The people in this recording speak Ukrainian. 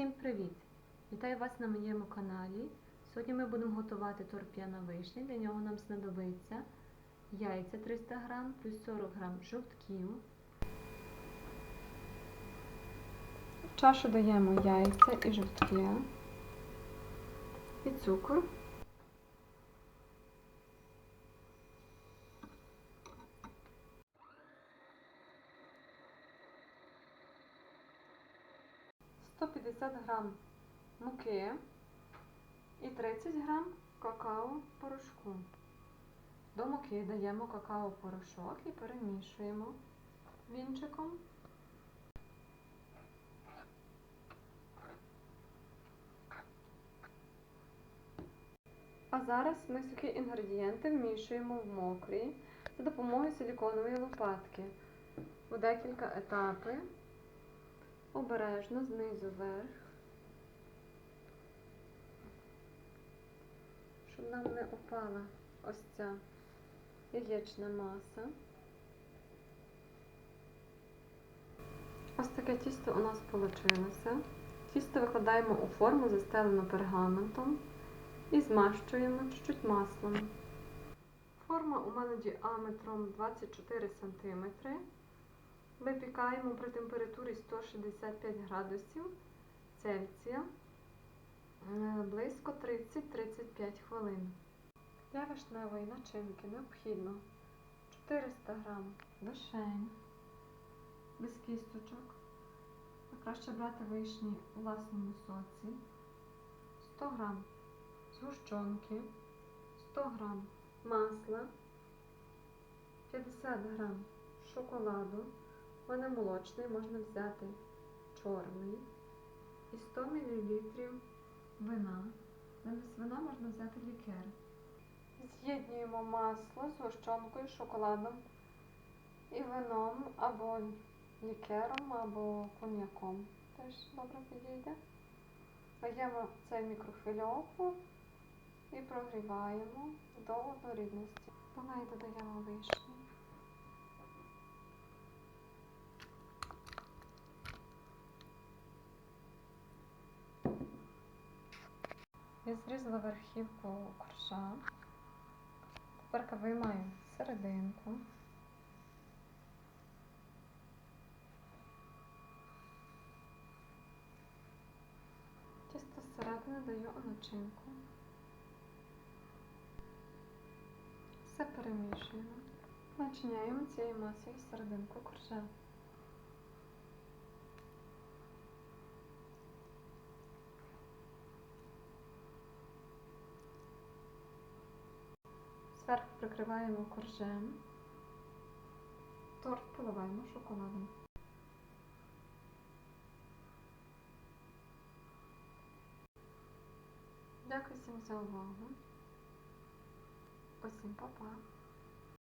Всім привіт! Вітаю вас на моєму каналі. Сьогодні ми будемо готувати торт п'яна вишня. Для нього нам знадобиться яйця 300 г, плюс 40 г жовтків. В чашу даємо яйця і жовтки, і цукор. Сто п'ятдесят грам муки і 30 грам какао-порошку. До муки даємо какао-порошок і перемішуємо вінчиком. А зараз ми сухі інгредієнти вмішуємо в мокрі за допомогою силіконової лопатки у декілька етапів, обережно знизу вверх. щоб нам не опала ось ця яєчна маса. Ось таке тісто у нас вийшло. Тісто викладаємо у форму, застелену пергаментом і змащуємо чуть-чуть маслом. Форма у мене діаметром 24 см. Випікаємо при температурі 165 градусів Цельсія Е, близько 30-35 хвилин. Для вишневої начинки необхідно 400 г вишень без кісточок. Краще брати вишні у власному соці, 100 г згущенки, 100 г масла, 50 г шоколаду. Мене молочний можна взяти чорний і 100 мл вина. Замість вина можна взяти лікер. З'єднуємо масло з гущонкою, шоколадом і вином або лікером, або коньяком. Теж добре підійде. Даємо це в мікрохвильовку і прогріваємо до однорідності. Неї додаємо вишні. Я зрізала верхівку коржа. Тепер виймаю серединку. Тісто зсередини даю начинку. Все перемішуємо. Начиняємо цією масою серединку коржа. Зверху прикриваємо коржем. Торт поливаємо шоколадом. Дякую всім за увагу. Усім па-па!